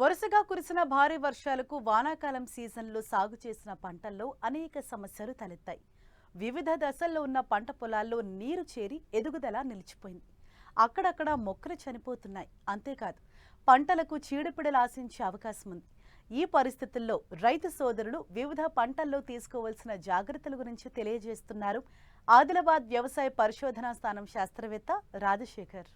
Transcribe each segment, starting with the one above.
వరుసగా కురిసిన భారీ వర్షాలకు వానాకాలం సీజన్లో సాగు చేసిన పంటల్లో అనేక సమస్యలు తలెత్తాయి. వివిధ దశల్లో ఉన్న పంట పొలాల్లో నీరు చేరి ఎదుగుదల నిలిచిపోయింది. అక్కడక్కడ మొక్కలు చనిపోతున్నాయి. అంతేకాదు పంటలకు చీడపీడలు ఆశించే అవకాశం ఉంది. ఈ పరిస్థితుల్లో రైతు సోదరులు వివిధ పంటల్లో తీసుకోవాల్సిన జాగ్రత్తల గురించి తెలియజేస్తున్నారు ఆదిలాబాద్ వ్యవసాయ పరిశోధనా స్థానం శాస్త్రవేత్త రాజశేఖర్.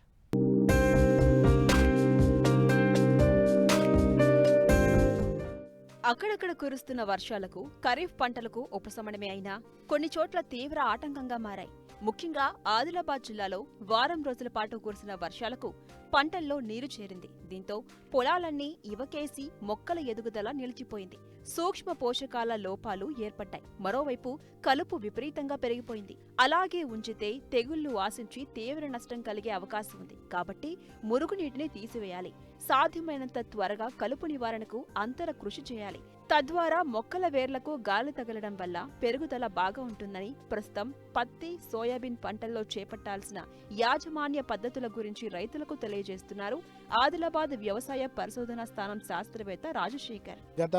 అక్కడక్కడ కురుస్తున్న వర్షాలకు ఖరీఫ్ పంటలకు ఉపశమనమే అయినా కొన్ని చోట్ల తీవ్ర ఆటంకంగా మారాయి. ముఖ్యంగా ఆదిలాబాద్ జిల్లాలో వారం రోజుల పాటు కురిసిన వర్షాలకు పంటల్లో నీరు చేరింది. దీంతో పొలాలన్నీ ఇవకేసి మొక్కల ఎదుగుదల నిలిచిపోయింది. సూక్ష్మ పోషకాల లోపాలు ఏర్పడ్డాయి. మరోవైపు కలుపు విపరీతంగా పెరిగిపోయింది. అలాగే ఉంచితే తెగుళ్ళు ఆశించి తీవ్ర నష్టం కలిగే అవకాశం ఉంది. కాబట్టి మురుగునీటిని తీసివేయాలి. సాధ్యమైనంత త్వరగా కలుపు నివారణకు అంతర కృషి చేయాలి. తద్వారా మొక్కల వేర్లకు గాలి తగలడం వల్ల పెరుగుదల బాగా ఉంటుందని ప్రస్తుతం పత్తి సోయాబీన్ పంటల్లో చేపట్టాల్సిన యాజమాన్య పద్ధతుల గురించి రైతులకు తెలియజేస్తున్నారు. ఆదిలాబాద్ వ్యవసాయ పరిశోధన స్థానం శాస్త్రవేత్త రాజశేఖర్. గత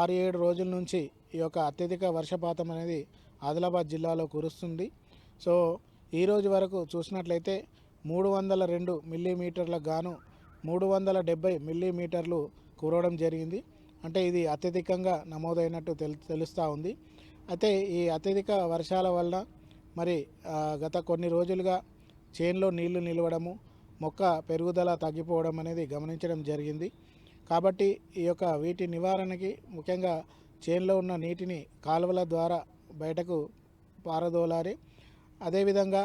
ఆరు ఏడు రోజుల నుంచి ఈ యొక్క అత్యధిక వర్షపాతం అనేది ఆదిలాబాద్ జిల్లాలో కురుస్తుంది. సో ఈ రోజు వరకు చూసినట్లయితే మూడు వందల రెండు మిల్లీమీటర్ల గాను మూడు వందల డెబ్బై మిల్లీమీటర్లు కురవడం జరిగింది. అంటే ఇది అత్యధికంగా నమోదైనట్టు తెలు తెలుస్తూ ఉంది. అయితే ఈ అత్యధిక వర్షాల వల్ల మరి గత కొన్ని రోజులుగా చేన్లో నీళ్ళు నిలవడము మొక్క పెరుగుదల తగ్గిపోవడం అనేది గమనించడం జరిగింది. కాబట్టి ఈ యొక్క వీటి నివారణకి ముఖ్యంగా చేనులో ఉన్న నీటిని కాలువల ద్వారా బయటకు పారదోలాలి. అదేవిధంగా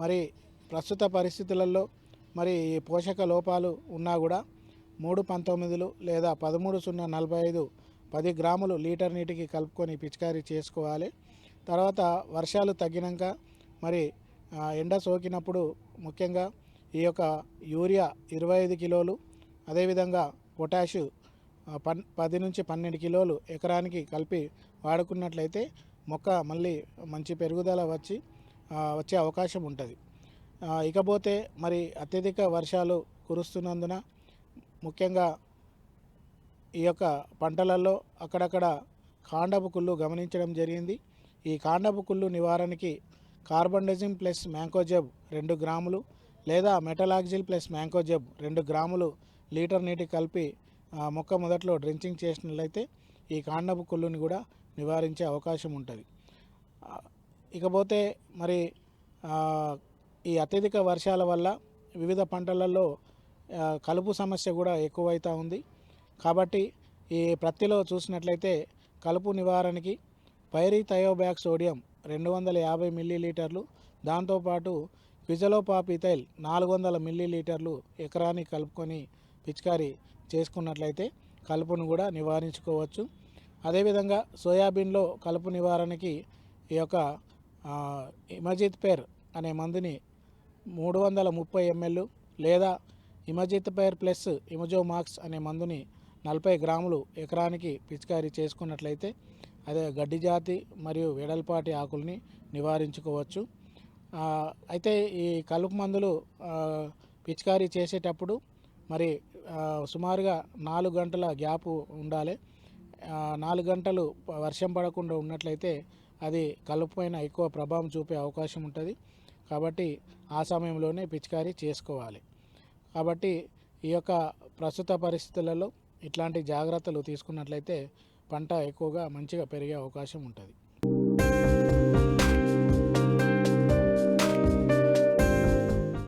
మరి ప్రస్తుత పరిస్థితులలో మరి ఈ పోషక లోపాలు ఉన్నా కూడా మూడు పంతొమ్మిదిలు లేదా పదమూడు సున్నా నలభై ఐదు పది గ్రాములు లీటర్ నీటికి కలుపుకొని పిచికారీ చేసుకోవాలి. తర్వాత వర్షాలు తగ్గినాక మరి ఎండ సోకినప్పుడు ముఖ్యంగా ఈ యొక్క యూరియా ఇరవై ఐదు కిలోలు అదేవిధంగా పొటాషు పన్ పది నుంచి పన్నెండు కిలోలు ఎకరానికి కలిపి వాడుకున్నట్లయితే మొక్క మళ్ళీ మంచి పెరుగుదల వచ్చి వచ్చే అవకాశం ఉంటుంది. ఇకపోతే మరి అత్యధిక వర్షాలు కురుస్తున్నందున ముఖ్యంగా ఈ యొక్క పంటలలో అక్కడక్కడ కాండపు కుళ్ళు గమనించడం జరిగింది. ఈ కాండపు కుళ్ళు నివారణకి కార్బండజిమ్ ప్లస్ మ్యాంకోజబ్ రెండు గ్రాములు లేదా మెటలాక్జిల్ ప్లస్ మ్యాంకోజెబ్ రెండు గ్రాములు లీటర్ నీటి కలిపి మొక్క మొదట్లో డ్రించింగ్ చేసినట్లయితే ఈ కాండపు కుళ్ళుని కూడా నివారించే అవకాశం ఉంటుంది. ఇకపోతే మరి ఈ అత్యధిక వర్షాల వల్ల వివిధ పంటలలో కలుపు సమస్య కూడా ఎక్కువైతా ఉంది. కాబట్టి ఈ ప్రత్తిలో చూసినట్లయితే కలుపు నివారణకి పైరీ థయోబ్యాక్ సోడియం రెండు వందల యాభై మిల్లీలీటర్లు దాంతోపాటు క్విజలోపాపితైల్ నాలుగు వందల మిల్లీలీటర్లు ఎకరానికి కలుపుకొని పిచికారీ చేసుకున్నట్లయితే కలుపును కూడా నివారించుకోవచ్చు. అదేవిధంగా సోయాబీన్లో కలుపు నివారణకి ఈ యొక్క ఇమజిత్ పేర్ అనే మందుని మూడు వందల ముప్పై ఎంఎల్ లేదా ఇమజిత్ పేర్ ప్లస్ ఇమజోమాక్స్ అనే మందుని నలభై గ్రాములు ఎకరానికి పిచికారీ చేసుకున్నట్లయితే అదే గడ్డి జాతి మరియు వెడల్పాటి ఆకుల్ని నివారించుకోవచ్చు. అయితే ఈ కలుపు మందులు పిచికారీ చేసేటప్పుడు మరి సుమారుగా నాలుగు గంటల గ్యాపు ఉండాలి. నాలుగు గంటలు వర్షం పడకుండా ఉన్నట్లయితే అది కలుపు పైన ఎక్కువ ప్రభావం చూపే అవకాశం ఉంటుంది. కాబట్టి ఆ సమయంలోనే పిచికారీ చేసుకోవాలి. కాబట్టి ఈ యొక్క ప్రస్తుత పరిస్థితులలో ఇట్లాంటి జాగ్రత్తలు తీసుకున్నట్లయితే పంట ఎక్కువగా మంచిగా పెరిగే అవకాశం ఉంటుంది.